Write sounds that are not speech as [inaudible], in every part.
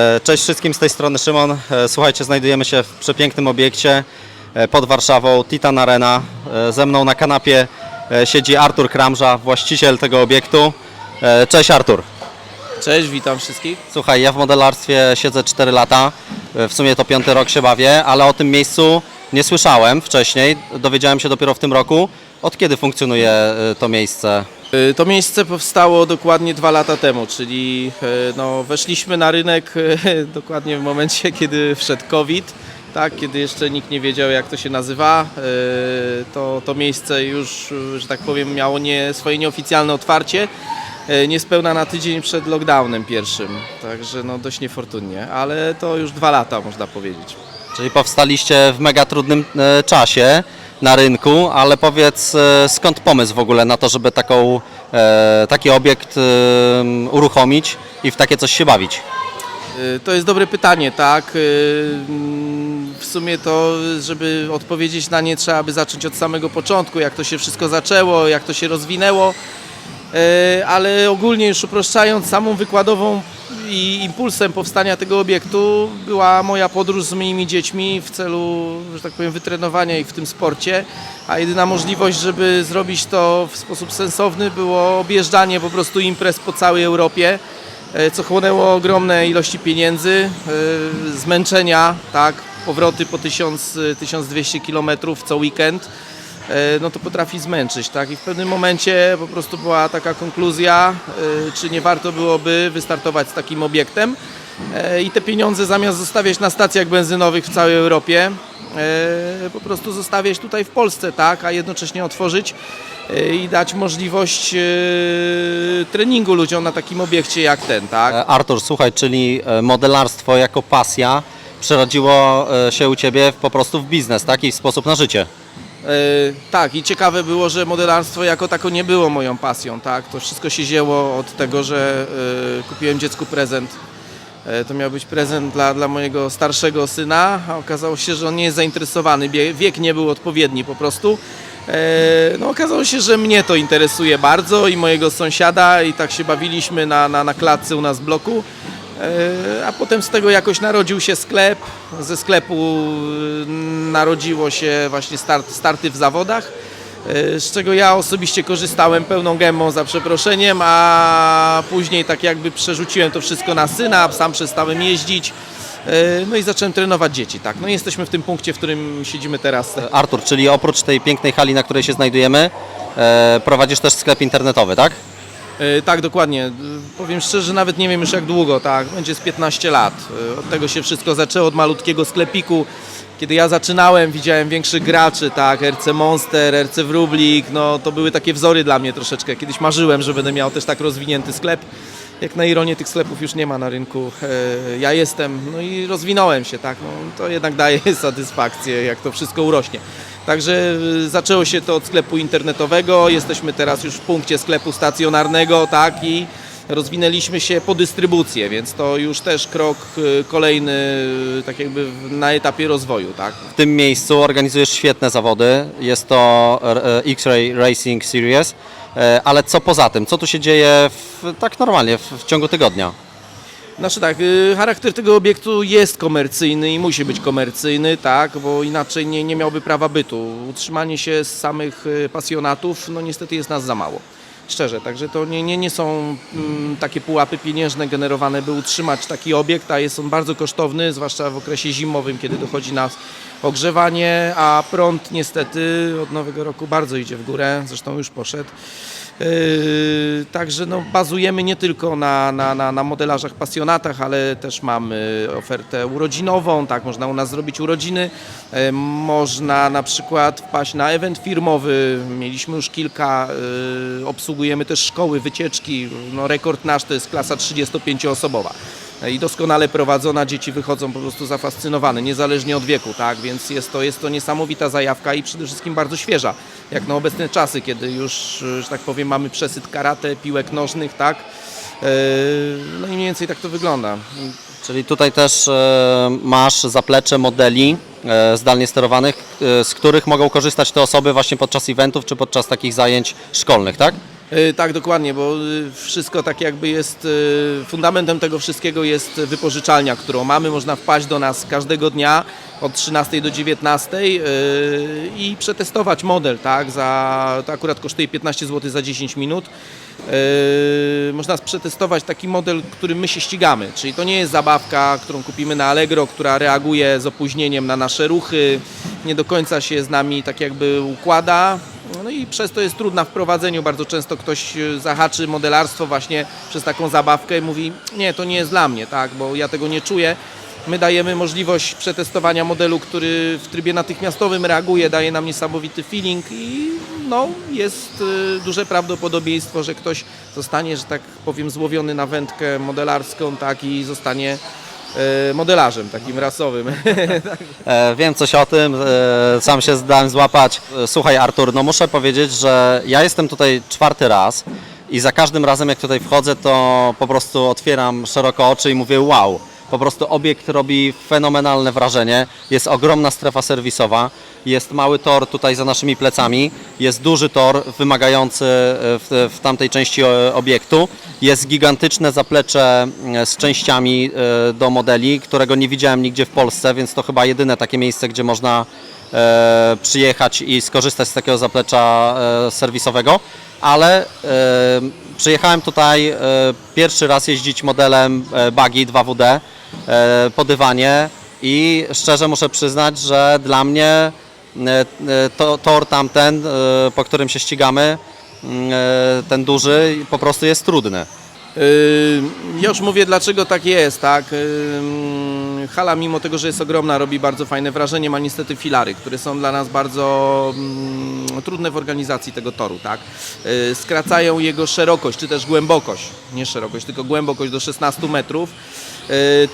E, Cześć wszystkim, z tej strony Szymon. E, Słuchajcie, znajdujemy się w przepięknym obiekcie e, pod Warszawą, Titan Arena. Ze mną na kanapie siedzi Artur Kramża, właściciel tego obiektu. Cześć Artur. Cześć, witam wszystkich. Słuchaj, ja w modelarstwie siedzę 4 lata, w sumie to piąty rok się bawię, ale o tym miejscu nie słyszałem wcześniej, dowiedziałem się dopiero w tym roku. Od kiedy funkcjonuje to miejsce? Y, To miejsce powstało dokładnie dwa lata temu, czyli y, no, weszliśmy na rynek y, [laughs] dokładnie w momencie, kiedy wszedł COVID, tak, kiedy jeszcze nikt nie wiedział jak to się nazywa. To, to miejsce już, że tak powiem, miało nie, swoje nieoficjalne otwarcie, niespełna na tydzień przed lockdownem pierwszym, także no, dość niefortunnie, ale to już dwa lata można powiedzieć. Czyli powstaliście w mega trudnym e, czasie na rynku, ale powiedz e, skąd pomysł w ogóle na to, żeby taką, e, taki obiekt e, uruchomić i w takie coś się bawić? To jest dobre pytanie, tak. W sumie to, żeby odpowiedzieć na nie, trzeba by zacząć od samego początku, jak to się wszystko zaczęło, jak to się rozwinęło. Ale ogólnie już uproszczając, samą wykładową i impulsem powstania tego obiektu była moja podróż z moimi dziećmi w celu, że tak powiem, wytrenowania ich w tym sporcie, a jedyna możliwość, żeby zrobić to w sposób sensowny było objeżdżanie po prostu imprez po całej Europie e, co chłonęło ogromne ilości pieniędzy, e, zmęczenia, tak, powroty po 1000, e, 1200 km co weekend, no to potrafi zmęczyć, tak, i w pewnym momencie po prostu była taka konkluzja, e, czy nie warto byłoby wystartować z takim obiektem e, i te pieniądze zamiast zostawiać na stacjach benzynowych w całej Europie, e, po prostu zostawiać tutaj w Polsce, tak, a jednocześnie otworzyć e, i dać możliwość e, treningu ludziom na takim obiekcie jak ten, tak? E, Artur, słuchaj, czyli e, modelarstwo jako pasja przerodziło e, się u Ciebie po prostu w biznes, tak? I w sposób na życie. E, tak, i ciekawe było, że modelarstwo jako tako nie było moją pasją, tak? To wszystko się wzięło od tego, że e, kupiłem dziecku prezent. E, to miał być prezent dla, dla mojego starszego syna, a okazało się, że on nie jest zainteresowany, wiek nie był odpowiedni po prostu. No okazało się, że mnie to interesuje bardzo i mojego sąsiada i tak się bawiliśmy na, na, na klatce u nas w bloku. E, A potem z tego jakoś narodził się sklep. Ze sklepu y, narodziło się właśnie start, starty w zawodach, e, z czego ja osobiście korzystałem pełną gębą za przeproszeniem, a później tak jakby przerzuciłem to wszystko na syna, sam przestałem jeździć. e, No i zacząłem trenować dzieci, tak. No jesteśmy w tym punkcie, w którym siedzimy teraz. E, Artur, czyli oprócz tej pięknej hali, na której się znajdujemy, e, prowadzisz też sklep internetowy, tak? E, Tak, dokładnie. E, Powiem szczerze, nawet nie wiem już jak długo, tak, będzie z 15 lat. E, Od tego się wszystko zaczęło, od malutkiego sklepiku. Kiedy ja zaczynałem, widziałem większych graczy, tak, RC Monster, RC Wróblik, no to były takie wzory dla mnie troszeczkę. Kiedyś marzyłem, że będę miał też tak rozwinięty sklep. Jak na ironię tych sklepów już nie ma na rynku. E, Ja jestem, no i rozwinąłem się, tak, no to jednak daje [laughs] satysfakcję, jak to wszystko urośnie. Także y, zaczęło się to od sklepu internetowego, jesteśmy teraz już w punkcie sklepu stacjonarnego, tak, i rozwinęliśmy się po dystrybucję, więc to już też krok y, kolejny, tak jakby na etapie rozwoju, tak. W tym miejscu organizujesz świetne zawody. Jest to e, X-Ray Racing Series. E, Ale co poza tym? Co tu się dzieje w, tak normalnie w, w ciągu tygodnia? Znaczy tak, y, charakter tego obiektu jest komercyjny i musi być komercyjny, tak, bo inaczej nie, nie miałby prawa bytu. Utrzymanie się z samych y, pasjonatów, no niestety jest nas za mało. Szczerze, także to nie, nie, nie są mm, takie pułapy pieniężne generowane, by utrzymać taki obiekt, a jest on bardzo kosztowny, zwłaszcza w okresie zimowym, kiedy dochodzi na ogrzewanie, a prąd niestety od nowego roku bardzo idzie w górę, zresztą już poszedł. Yy, Także no, bazujemy nie tylko na, na, na, na modelarzach pasjonatach, ale też mamy ofertę urodzinową, tak, można u nas zrobić urodziny, e, można na przykład wpaść na event firmowy, mieliśmy już kilka, e, obsługujemy też szkoły, wycieczki, no, rekord nasz to jest klasa 35-osobowa i doskonale prowadzona, dzieci wychodzą po prostu zafascynowane, niezależnie od wieku, tak, więc jest to, jest to niesamowita zajawka i przede wszystkim bardzo świeża, jak na obecne czasy, kiedy już, że tak powiem, mamy przesyt karate, piłek nożnych, tak, Yy, no i mniej więcej tak to wygląda. Czyli tutaj też e, masz zaplecze modeli e, zdalnie sterowanych, e, z których mogą korzystać te osoby właśnie podczas eventów czy podczas takich zajęć szkolnych, tak? Y, Tak, dokładnie, bo y, wszystko tak jakby jest, y, fundamentem tego wszystkiego jest wypożyczalnia, którą mamy. Można wpaść do nas każdego dnia od 13 do 19 y, i przetestować model, tak? Za, to akurat kosztuje 15 zł za 10 minut. Można przetestować taki model, którym my się ścigamy, czyli to nie jest zabawka, którą kupimy na Allegro, która reaguje z opóźnieniem na nasze ruchy, nie do końca się z nami tak jakby układa. No i przez to jest trudna w prowadzeniu. Bardzo często ktoś e, zahaczy modelarstwo właśnie przez taką zabawkę i mówi, nie, to nie jest dla mnie, tak, bo ja tego nie czuję. My dajemy możliwość przetestowania modelu, który w trybie natychmiastowym reaguje, daje nam niesamowity feeling i no, jest e, duże prawdopodobieństwo, że ktoś zostanie, że tak powiem, złowiony na wędkę modelarską, tak, i zostanie modelarzem takim rasowym. E, Wiem coś o tym, e, sam się zdałem złapać. E, Słuchaj Artur, no muszę powiedzieć, że ja jestem tutaj czwarty raz i za każdym razem jak tutaj wchodzę, to po prostu otwieram szeroko oczy i mówię wow. Po prostu obiekt robi fenomenalne wrażenie. Jest ogromna strefa serwisowa, jest mały tor tutaj za naszymi plecami, jest duży tor wymagający e, w, w tamtej części e, obiektu. Jest gigantyczne zaplecze e, z częściami e, do modeli, którego nie widziałem nigdzie w Polsce, więc to chyba jedyne takie miejsce, gdzie można e, przyjechać i skorzystać z takiego zaplecza serwisowego. Ale przyjechałem tutaj pierwszy raz jeździć modelem Buggy 2WD e, po dywanie i szczerze muszę przyznać, że dla mnie to, tor tamten, po którym się ścigamy, ten duży, po prostu jest trudny. Yy, Ja już mówię, dlaczego tak jest, tak? Yy, Hala, mimo tego, że jest ogromna, robi bardzo fajne wrażenie, ma niestety filary, które są dla nas bardzo mm, trudne w organizacji tego toru, tak? Yy, Skracają jego szerokość, czy też głębokość, nie szerokość, tylko głębokość do 16 metrów.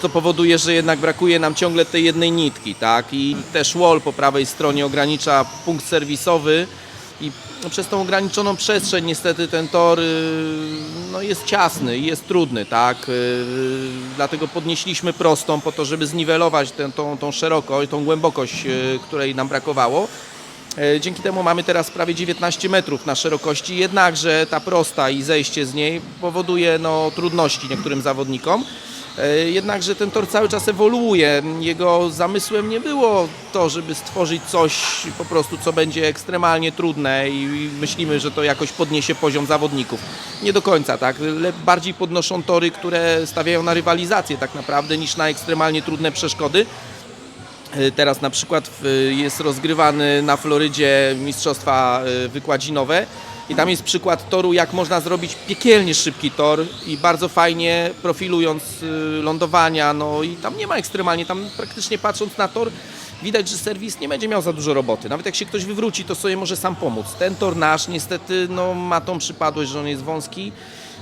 To powoduje, że jednak brakuje nam ciągle tej jednej nitki, tak? I też wall po prawej stronie ogranicza punkt serwisowy, i przez tą ograniczoną przestrzeń niestety ten tor y, no, jest ciasny i jest trudny, tak? Y, Dlatego podnieśliśmy prostą po to, żeby zniwelować tę, tą, tą szerokość, tą głębokość, y, której nam brakowało. E, Dzięki temu mamy teraz prawie 19 metrów na szerokości, jednakże ta prosta i zejście z niej powoduje no, trudności niektórym zawodnikom. E, Jednakże ten tor cały czas ewoluuje. Jego zamysłem nie było to, żeby stworzyć coś po prostu, co będzie ekstremalnie trudne i myślimy, że to jakoś podniesie poziom zawodników. Nie do końca, tak. Bardziej podnoszą tory, które stawiają na rywalizację tak naprawdę, niż na ekstremalnie trudne przeszkody. E, Teraz na przykład jest rozgrywany na Florydzie mistrzostwa e, wykładzinowe i tam jest przykład toru, jak można zrobić piekielnie szybki tor i bardzo fajnie profilując e, lądowania, no i tam nie ma ekstremalnie, tam praktycznie patrząc na tor widać, że serwis nie będzie miał za dużo roboty. Nawet jak się ktoś wywróci, to sobie może sam pomóc. Ten tor nasz niestety no, ma tą przypadłość, że on jest wąski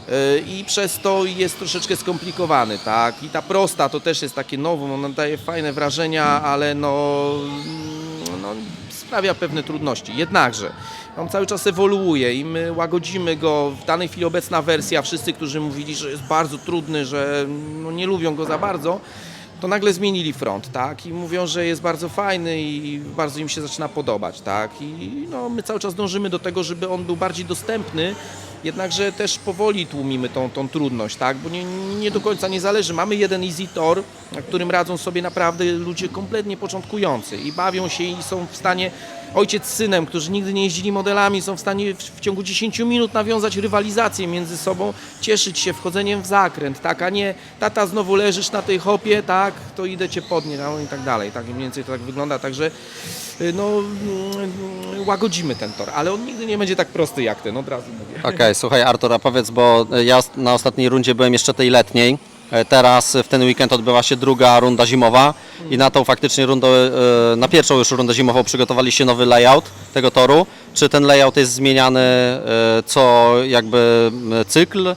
Yy, i przez to jest troszeczkę skomplikowany, tak? I ta prosta to też jest takie nowum, ona daje fajne wrażenia, ale no, mm, no sprawia pewne trudności. Jednakże on cały czas ewoluuje i my łagodzimy go. W danej chwili obecna wersja, wszyscy, którzy mówili, że jest bardzo trudny, że no, nie lubią go za bardzo, to nagle zmienili front, tak? I mówią, że jest bardzo fajny i bardzo im się zaczyna podobać, tak? I no, my cały czas dążymy do tego, żeby on był bardziej dostępny, jednakże też powoli tłumimy tą, tą trudność, tak? Bo nie, nie do końca nie zależy. Mamy jeden easy tor, na którym radzą sobie naprawdę ludzie kompletnie początkujący i bawią się i są w stanie ojciec z synem, którzy nigdy nie jeździli modelami, są w stanie w, w ciągu 10 minut nawiązać rywalizację między sobą, cieszyć się wchodzeniem w zakręt, tak, a nie tata znowu leżysz na tej hopie, tak, to idę cię podnieść, no i tak dalej, tak, mniej więcej to tak wygląda, także y, no mm, łagodzimy ten tor, ale on nigdy nie będzie tak prosty jak ten, od razu mówię. Okej, słuchaj Artur, a powiedz, bo ja na ostatniej rundzie byłem jeszcze tej letniej. E, Teraz w ten weekend odbywa się druga runda zimowa i na tą faktycznie rundę, e, na pierwszą już rundę zimową przygotowaliście nowy layout tego toru. Czy ten layout jest zmieniany e, co jakby cykl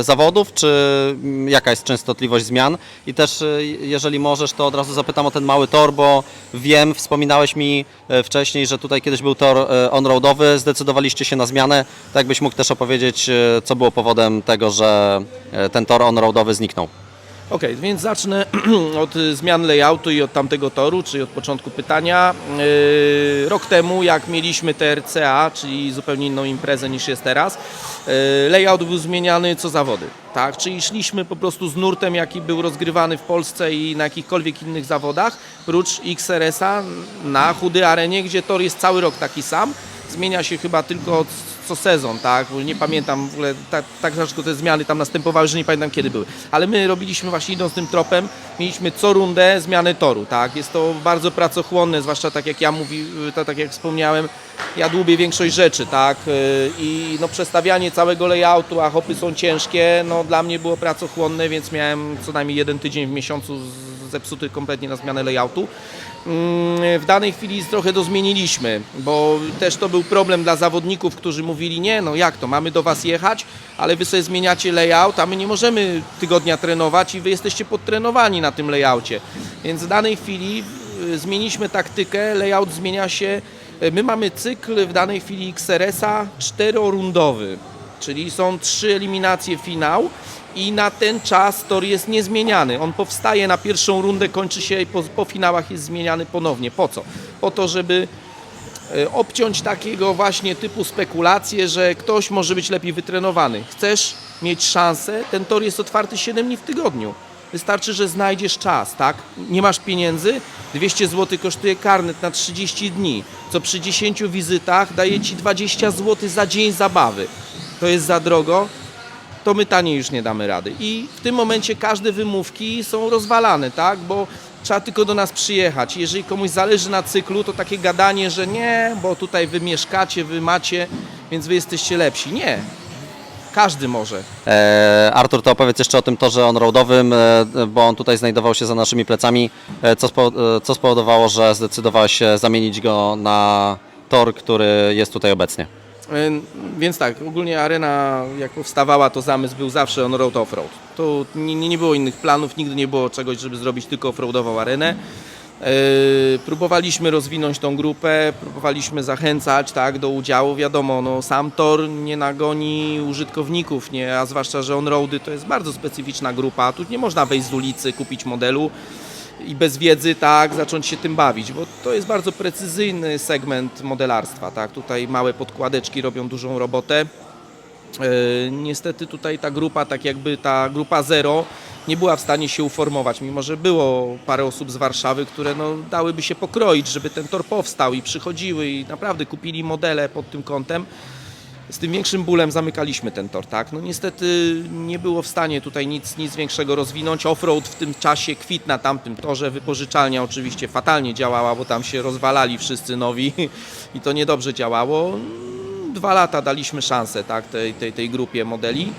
zawodów, czy jaka jest częstotliwość zmian? I też e, jeżeli możesz, to od razu zapytam o ten mały tor, bo wiem, wspominałeś mi e, wcześniej, że tutaj kiedyś był tor e, on-roadowy, zdecydowaliście się na zmianę. Tak jakbyś mógł też opowiedzieć, e, co było powodem tego, że e, ten tor on-roadowy zniknął. Okej, więc zacznę [clears throat] od y, zmian layoutu i od tamtego toru, czyli od początku pytania. Yy, Rok temu, jak mieliśmy TRCA, czyli zupełnie inną imprezę niż jest teraz, yy, layout był zmieniany co zawody. Tak? Czyli szliśmy po prostu z nurtem, jaki był rozgrywany w Polsce i na jakichkolwiek innych zawodach, prócz XRS-a na chudy arenie, gdzie tor jest cały rok taki sam. Zmienia się chyba tylko co sezon, tak? Bo nie pamiętam w ogóle, tak, tak rzadko te zmiany tam następowały, że nie pamiętam kiedy były. Ale my robiliśmy właśnie idąc tym tropem, mieliśmy co rundę zmiany toru, tak? Jest to bardzo pracochłonne, zwłaszcza tak jak ja mówi, to, tak jak wspomniałem, ja dłubię większość rzeczy, tak? Yy, I no przestawianie całego layoutu, a hopy są ciężkie, no dla mnie było pracochłonne, więc miałem co najmniej jeden tydzień w miesiącu zepsuty kompletnie na zmianę layoutu. Mm, W danej chwili trochę to zmieniliśmy, bo też to był problem dla zawodników, którzy mówili, nie no jak to, mamy do Was jechać, ale Wy sobie zmieniacie layout, a my nie możemy tygodnia trenować i Wy jesteście podtrenowani na tym layoutie. Więc w danej chwili y, zmieniliśmy taktykę, layout zmienia się, y, my mamy cykl w danej chwili XRS-a czterorundowy, czyli są trzy eliminacje finał i na ten czas tor jest niezmieniany. On powstaje na pierwszą rundę, kończy się i po, po finałach jest zmieniany ponownie. Po co? Po to, żeby e, obciąć takiego właśnie typu spekulacje, że ktoś może być lepiej wytrenowany. Chcesz mieć szansę, ten tor jest otwarty 7 dni w tygodniu. Wystarczy, że znajdziesz czas, tak? Nie masz pieniędzy, 200 zł kosztuje karnet na 30 dni, co przy 10 wizytach daje Ci 20 zł za dzień zabawy. To jest za drogo, to my taniej już nie damy rady. I w tym momencie każde wymówki są rozwalane, tak? Bo trzeba tylko do nas przyjechać. Jeżeli komuś zależy na cyklu, to takie gadanie, że nie, bo tutaj wy mieszkacie, wy macie, więc wy jesteście lepsi. Nie. Każdy może. E, Artur, to opowiedz jeszcze o tym torze on-roadowym, e, bo on tutaj znajdował się za naszymi plecami. E, co, spo, e, co spowodowało, że zdecydowałeś się zamienić go na tor, który jest tutaj obecnie? E, Więc tak, ogólnie arena jak powstawała, to zamysł był zawsze on-road, off-road. Tu nie, nie było innych planów, nigdy nie było czegoś, żeby zrobić tylko off-roadową arenę. E, Próbowaliśmy rozwinąć tą grupę, próbowaliśmy zachęcać tak, do udziału. Wiadomo, no, sam tor nie nagoni użytkowników, nie, a zwłaszcza, że on-roady to jest bardzo specyficzna grupa. Tu nie można wejść z ulicy, kupić modelu i bez wiedzy tak zacząć się tym bawić, bo to jest bardzo precyzyjny segment modelarstwa. Tak? Tutaj małe podkładeczki robią dużą robotę. E, Niestety tutaj ta grupa, tak jakby ta grupa zero, nie była w stanie się uformować, mimo że było parę osób z Warszawy, które no, dałyby się pokroić, żeby ten tor powstał i przychodziły i naprawdę kupili modele pod tym kątem. Z tym większym bólem zamykaliśmy ten tor, tak? No niestety nie było w stanie tutaj nic, nic większego rozwinąć. Offroad w tym czasie kwit na tamtym torze, wypożyczalnia oczywiście fatalnie działała, bo tam się rozwalali wszyscy nowi [laughs] i to niedobrze działało. Dwa lata daliśmy szansę tak, tej, tej, tej grupie modeli.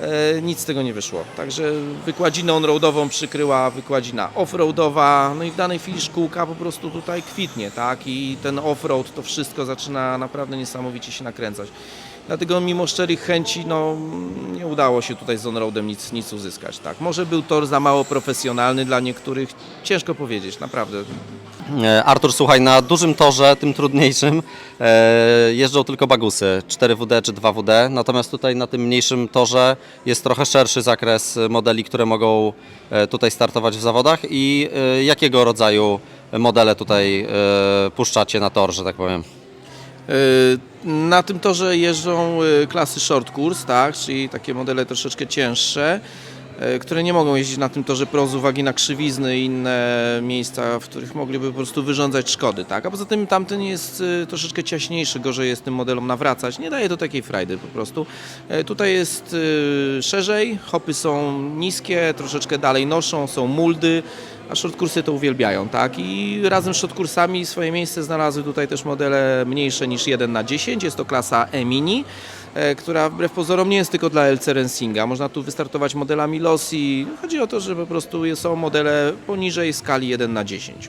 E, nic z tego nie wyszło. Także wykładzinę on-roadową przykryła wykładzina off-roadowa, no i w danej chwili szkółka po prostu tutaj kwitnie, tak? I ten off-road to wszystko zaczyna naprawdę niesamowicie się nakręcać. Dlatego mimo szczerych chęci, no nie udało się tutaj z on-roadem nic, nic uzyskać, tak? Może był tor za mało profesjonalny dla niektórych, ciężko powiedzieć, naprawdę. E, Artur, słuchaj, na dużym torze, tym trudniejszym, e, jeżdżą tylko bagusy, 4WD czy 2WD, natomiast tutaj na tym mniejszym torze jest trochę szerszy zakres modeli, które mogą e, tutaj startować w zawodach i jakiego rodzaju modele tutaj puszczacie na tor, że tak powiem? Y, Na tym torze jeżdżą y, klasy short course, tak, czyli takie modele troszeczkę cięższe, y, które nie mogą jeździć na tym torze pro z uwagi na krzywizny i inne miejsca, w których mogliby po prostu wyrządzać szkody. Tak. A poza tym tamten jest y, troszeczkę ciaśniejszy, gorzej jest tym modelom nawracać. Nie daje to takiej frajdy po prostu. Tutaj jest szerzej, hopy są niskie, troszeczkę dalej noszą, są muldy a shortkursy to uwielbiają, tak? I razem z shortkursami swoje miejsce znalazły tutaj też modele mniejsze niż 1 na 10 jest to klasa E-Mini, e, która wbrew pozorom nie jest tylko dla LC Rensinga. Można tu wystartować modelami Losi. Chodzi o to, że po prostu są modele poniżej skali 1 na 10.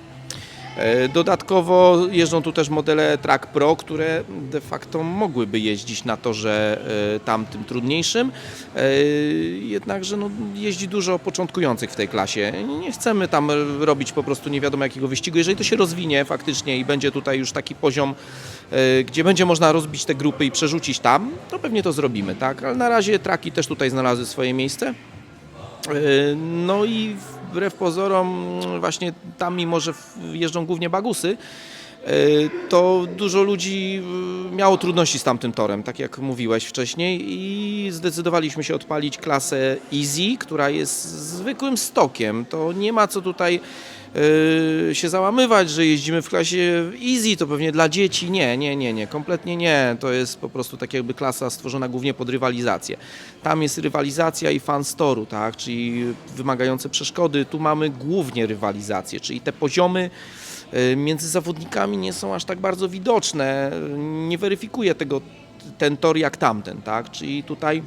E, Dodatkowo jeżdżą tu też modele Track Pro, które de facto mogłyby jeździć na torze e, tamtym trudniejszym. E, Jednakże no, jeździ dużo początkujących w tej klasie. Nie chcemy tam robić po prostu nie wiadomo jakiego wyścigu. Jeżeli to się rozwinie faktycznie i będzie tutaj już taki poziom, gdzie będzie można rozbić te grupy i przerzucić tam, to pewnie to zrobimy, tak? Ale na razie traki też tutaj znalazły swoje miejsce. No i wbrew pozorom, właśnie tam, mimo że jeżdżą głównie bagusy, e, to dużo ludzi e, miało trudności z tamtym torem, tak jak mówiłeś wcześniej i zdecydowaliśmy się odpalić klasę Easy, która jest zwykłym stokiem. To nie ma co tutaj się załamywać, że jeździmy w klasie Easy, to pewnie dla dzieci. Nie, nie, nie, nie, kompletnie nie. To jest po prostu tak jakby klasa stworzona głównie pod rywalizację. Tam jest rywalizacja i fan storu, tak, czyli wymagające przeszkody. Tu mamy głównie rywalizację, czyli te poziomy e, między zawodnikami nie są aż tak bardzo widoczne. Nie weryfikuje tego ten tor jak tamten, tak? Czyli tutaj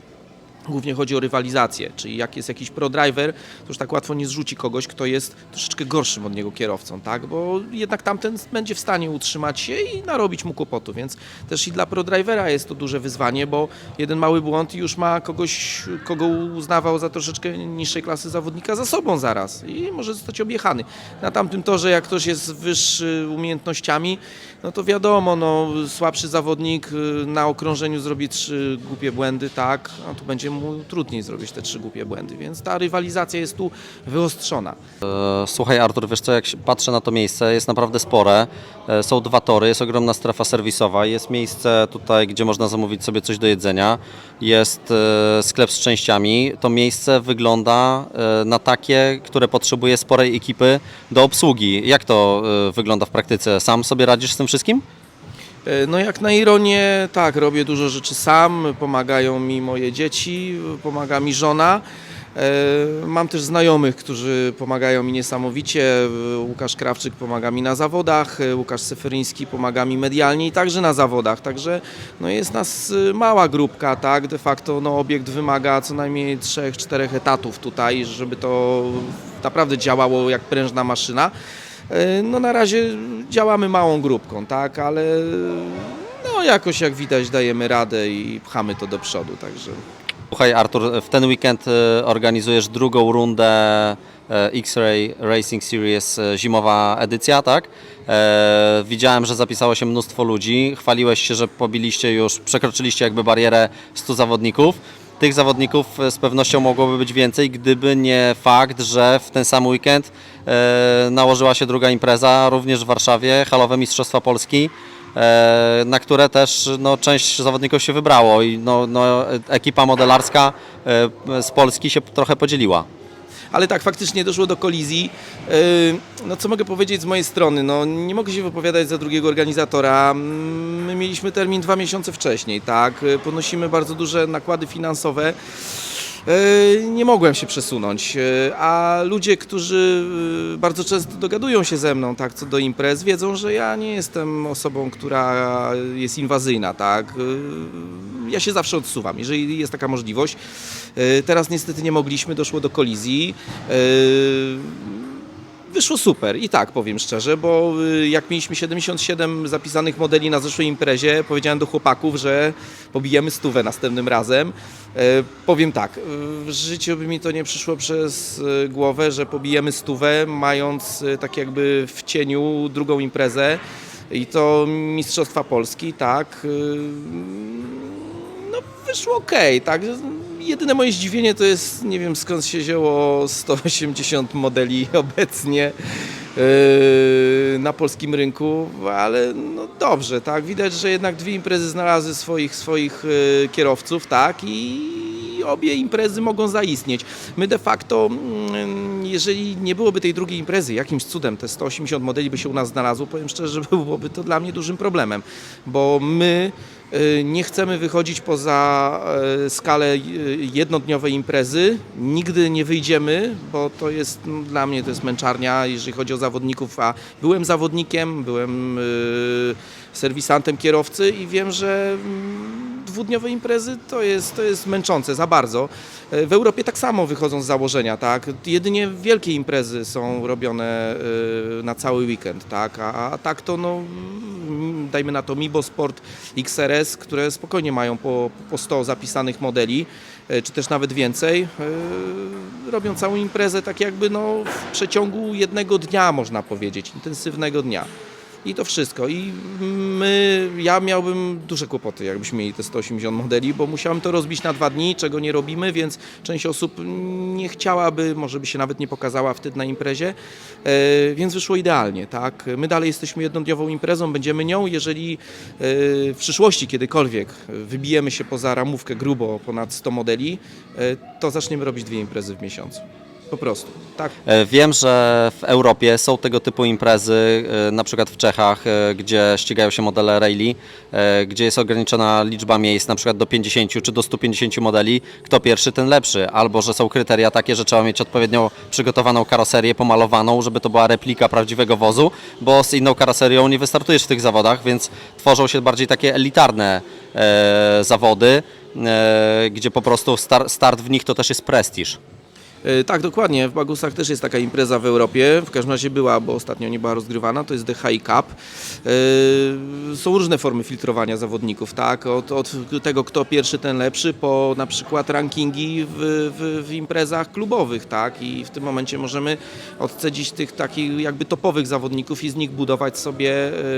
głównie chodzi o rywalizację, czyli jak jest jakiś pro driver, to już tak łatwo nie zrzuci kogoś, kto jest troszeczkę gorszym od niego kierowcą, tak? Bo jednak tamten będzie w stanie utrzymać się i narobić mu kłopotu, więc też i dla pro drivera jest to duże wyzwanie, bo jeden mały błąd i już ma kogoś, kogo uznawał za troszeczkę niższej klasy zawodnika za sobą zaraz i może zostać objechany. Na tamtym torze, jak ktoś jest wyższy umiejętnościami, no to wiadomo, no, słabszy zawodnik y, na okrążeniu zrobi trzy głupie błędy, tak, a tu będzie mu trudniej zrobić te trzy głupie błędy, więc ta rywalizacja jest tu wyostrzona. E, Słuchaj Artur, wiesz co, jak patrzę na to miejsce, jest naprawdę spore. E, Są dwa tory, jest ogromna strefa serwisowa, jest miejsce tutaj, gdzie można zamówić sobie coś do jedzenia, jest e, sklep z częściami. To miejsce wygląda na takie, które potrzebuje sporej ekipy do obsługi. Jak to wygląda w praktyce? Sam sobie radzisz z tym wszystkim? E, No jak na ironię, tak, robię dużo rzeczy sam, pomagają mi moje dzieci, pomaga mi żona. E, Mam też znajomych, którzy pomagają mi niesamowicie. Łukasz Krawczyk pomaga mi na zawodach, Łukasz Seferyński pomaga mi medialnie i także na zawodach. Także no jest nas e, mała grupka, tak? De facto no, obiekt wymaga co najmniej 3-4 etatów tutaj, żeby to naprawdę działało jak prężna maszyna. E, No na razie działamy małą grupką, tak, ale no jakoś jak widać dajemy radę i pchamy to do przodu, także. Słuchaj Artur, w ten weekend e, organizujesz drugą rundę e, X-Ray Racing Series zimowa edycja, tak? Widziałem, że zapisało się mnóstwo ludzi. Chwaliłeś się, że pobiliście już, przekroczyliście jakby barierę 100 zawodników. Tych zawodników e, z pewnością mogłoby być więcej, gdyby nie fakt, że w ten sam weekend e, nałożyła się druga impreza, również w Warszawie, halowe Mistrzostwa Polski e, na które też no, część zawodników się wybrało i no, no, ekipa modelarska z Polski się trochę podzieliła. Ale tak, faktycznie doszło do kolizji. Yy, No co mogę powiedzieć z mojej strony? No nie mogę się wypowiadać za drugiego organizatora. My mieliśmy termin dwa miesiące wcześniej, tak? Yy, Ponosimy bardzo duże nakłady finansowe. Yy, Nie mogłem się przesunąć, yy, a ludzie, którzy yy, bardzo często dogadują się ze mną tak, co do imprez, wiedzą, że ja nie jestem osobą, która jest inwazyjna. Tak? Ja się zawsze odsuwam, jeżeli jest taka możliwość. Teraz niestety nie mogliśmy, doszło do kolizji. Wyszło super i tak powiem szczerze, bo y, jak mieliśmy 77 zapisanych modeli na zeszłej imprezie, powiedziałem do chłopaków, że pobijemy stówę następnym razem. E, powiem tak, y, w życiu by mi to nie przyszło przez y, głowę, że pobijemy stówę, mając tak jakby w cieniu drugą imprezę i to Mistrzostwa Polski, tak. No wyszło ok, tak. Jedyne moje zdziwienie to jest, nie wiem skąd się wzięło 180 modeli [laughs] obecnie yy, na polskim rynku, ale no dobrze, tak. Widać, że jednak dwie imprezy znalazły swoich, swoich yy, kierowców, tak. I obie imprezy mogą zaistnieć. My de facto, mm, jeżeli nie byłoby tej drugiej imprezy, jakimś cudem te 180 modeli by się u nas znalazło, powiem szczerze, że [laughs] byłoby to dla mnie dużym problemem, bo my y, nie chcemy wychodzić poza y, skalę y, jednodniowej imprezy. Nigdy nie wyjdziemy, bo to jest no, dla mnie to jest męczarnia, jeżeli chodzi o zawodników, a byłem zawodnikiem, byłem serwisantem kierowcy i wiem, że mm, dwudniowe imprezy to jest, to jest męczące za bardzo. E, W Europie tak samo wychodzą z założenia, tak? Jedynie wielkie imprezy są robione e, na cały weekend, tak? A, a tak to no, mm, dajmy na to Mibo Sport XRS, które spokojnie mają po, po 100 zapisanych modeli, e, czy też nawet więcej. Robią całą imprezę tak jakby no, w przeciągu jednego dnia, można powiedzieć, intensywnego dnia. I to wszystko. I my, ja miałbym duże kłopoty, jakbyśmy mieli te 180 modeli, bo musiałem to rozbić na dwa dni, czego nie robimy, więc część osób nie chciałaby, może by się nawet nie pokazała wtedy na imprezie, e, więc wyszło idealnie, tak. My dalej jesteśmy jednodniową imprezą, będziemy nią, jeżeli e, w przyszłości kiedykolwiek wybijemy się poza ramówkę grubo ponad 100 modeli, e, to zaczniemy robić dwie imprezy w miesiącu. Po prostu, tak. E, Wiem, że w Europie są tego typu imprezy, e, na przykład w Czechach, e, gdzie ścigają się modele rally, gdzie jest ograniczona liczba miejsc, na przykład do 50 czy do 150 modeli. Kto pierwszy, ten lepszy. Albo, że są kryteria takie, że trzeba mieć odpowiednio przygotowaną karoserię, pomalowaną, żeby to była replika prawdziwego wozu, bo z inną karoserią nie wystartujesz w tych zawodach, więc tworzą się bardziej takie elitarne zawody, gdzie po prostu star, start w nich to też jest prestiż. E, Tak, dokładnie. W Bagusach też jest taka impreza w Europie. W każdym razie była, bo ostatnio nie była rozgrywana. To jest The High Cup. E, Są różne formy filtrowania zawodników, tak? Od, od tego, kto pierwszy, ten lepszy, po na przykład rankingi w, w, w imprezach klubowych, tak? I w tym momencie możemy odcedzić tych takich jakby topowych zawodników i z nich budować sobie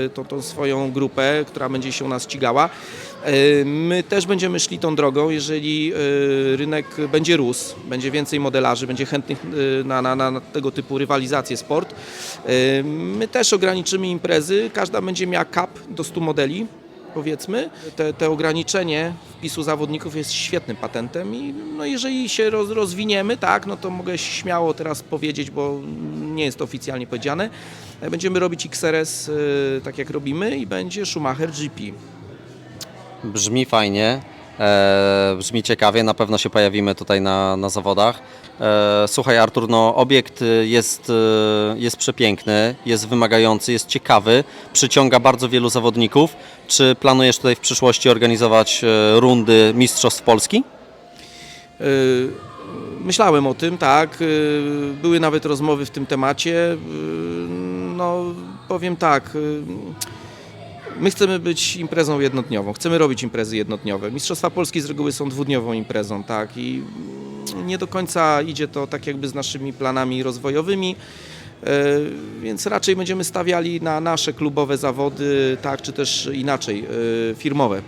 e, tą, tą swoją grupę, która będzie się u nas ścigała. My też będziemy szli tą drogą, jeżeli rynek będzie rósł, będzie więcej modelarzy, będzie chętnych e, na, na, na tego typu rywalizację sport. E, My też ograniczymy imprezy, każda będzie miała cap do 100 modeli. Powiedzmy, te, te ograniczenie wpisu zawodników jest świetnym patentem i no jeżeli się roz, rozwiniemy, tak, no to mogę śmiało teraz powiedzieć, bo nie jest to oficjalnie powiedziane, będziemy robić XRS e, tak jak robimy i będzie Schumacher GP. Brzmi fajnie, e, brzmi ciekawie, na pewno się pojawimy tutaj na, na zawodach. E, słuchaj Artur, no obiekt y, jest, y, jest przepiękny, jest wymagający, jest ciekawy, przyciąga bardzo wielu zawodników. Czy planujesz tutaj w przyszłości organizować e, rundy Mistrzostw Polski? Myślałem o tym, tak. Były nawet rozmowy w tym temacie. No, powiem tak. My chcemy być imprezą jednodniową, chcemy robić imprezy jednodniowe. Mistrzostwa Polski z reguły są dwudniową imprezą, tak. I nie do końca idzie to tak jakby z naszymi planami rozwojowymi. y, Więc raczej będziemy stawiali na nasze klubowe zawody, tak, czy też inaczej, y, firmowe,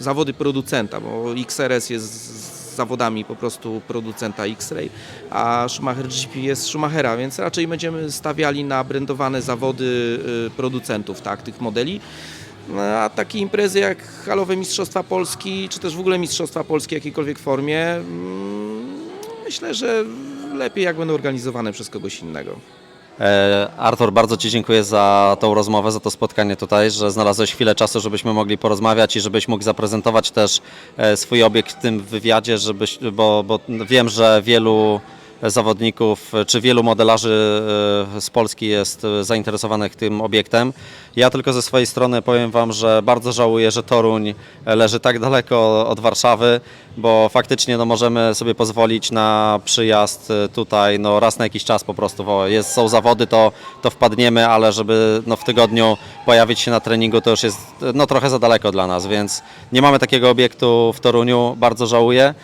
zawody producenta, bo XRS jest zawodami po prostu producenta X-Ray, a Schumacher GP jest Schumachera, więc raczej będziemy stawiali na brandowane zawody y, producentów tak, tych modeli. No, A takie imprezy jak halowe Mistrzostwa Polski, czy też w ogóle Mistrzostwa Polski w jakiejkolwiek formie, mm, myślę, że lepiej jak będą organizowane przez kogoś innego. E, Artur, bardzo Ci dziękuję za tą rozmowę, za to spotkanie tutaj, że znalazłeś chwilę czasu, żebyśmy mogli porozmawiać i żebyś mógł zaprezentować też e, swój obiekt w tym wywiadzie, żebyś, bo, bo wiem, że wielu zawodników czy wielu modelarzy e, z Polski jest e, zainteresowanych tym obiektem. Ja tylko ze swojej strony powiem Wam, że bardzo żałuję, że Toruń leży tak daleko od Warszawy, bo faktycznie no, możemy sobie pozwolić na przyjazd e, tutaj no, raz na jakiś czas po prostu, bo jest, są zawody, to, to wpadniemy, ale żeby no, w tygodniu pojawić się na treningu, to już jest no, trochę za daleko dla nas, więc nie mamy takiego obiektu w Toruniu, bardzo żałuję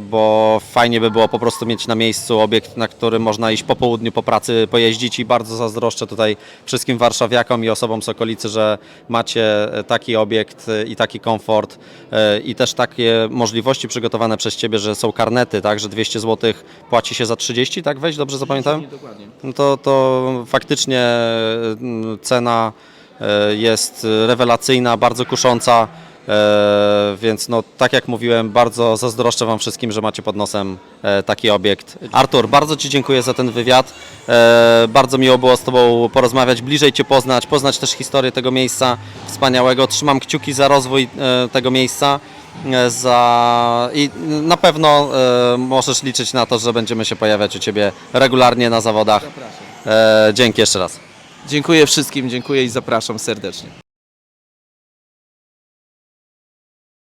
bo fajnie by było po prostu mieć na miejscu obiekt, na którym można iść po południu po pracy, pojeździć i bardzo zazdroszczę tutaj wszystkim warszawiakom i osobom z okolicy, że macie e, taki obiekt e, i taki komfort e, i też takie możliwości przygotowane przez Ciebie, że są karnety, tak, że 200 zł płaci się za 30, tak weź, dobrze zapamiętałem? Dokładnie. No to, to faktycznie cena e, jest rewelacyjna, bardzo kusząca, e, więc no, tak jak mówiłem, bardzo zazdroszczę Wam wszystkim, że macie pod nosem e, taki obiekt. Artur, bardzo Ci dziękuję za ten wywiad. E, Bardzo miło było z Tobą porozmawiać, bliżej Cię poznać, poznać też historię tego miejsca wspaniałego. Trzymam kciuki za rozwój e, tego miejsca. e, Za... I na pewno e, możesz liczyć na to, że będziemy się pojawiać u Ciebie regularnie na zawodach. Zapraszam. E, dzięki jeszcze raz. Dziękuję wszystkim, dziękuję i zapraszam serdecznie.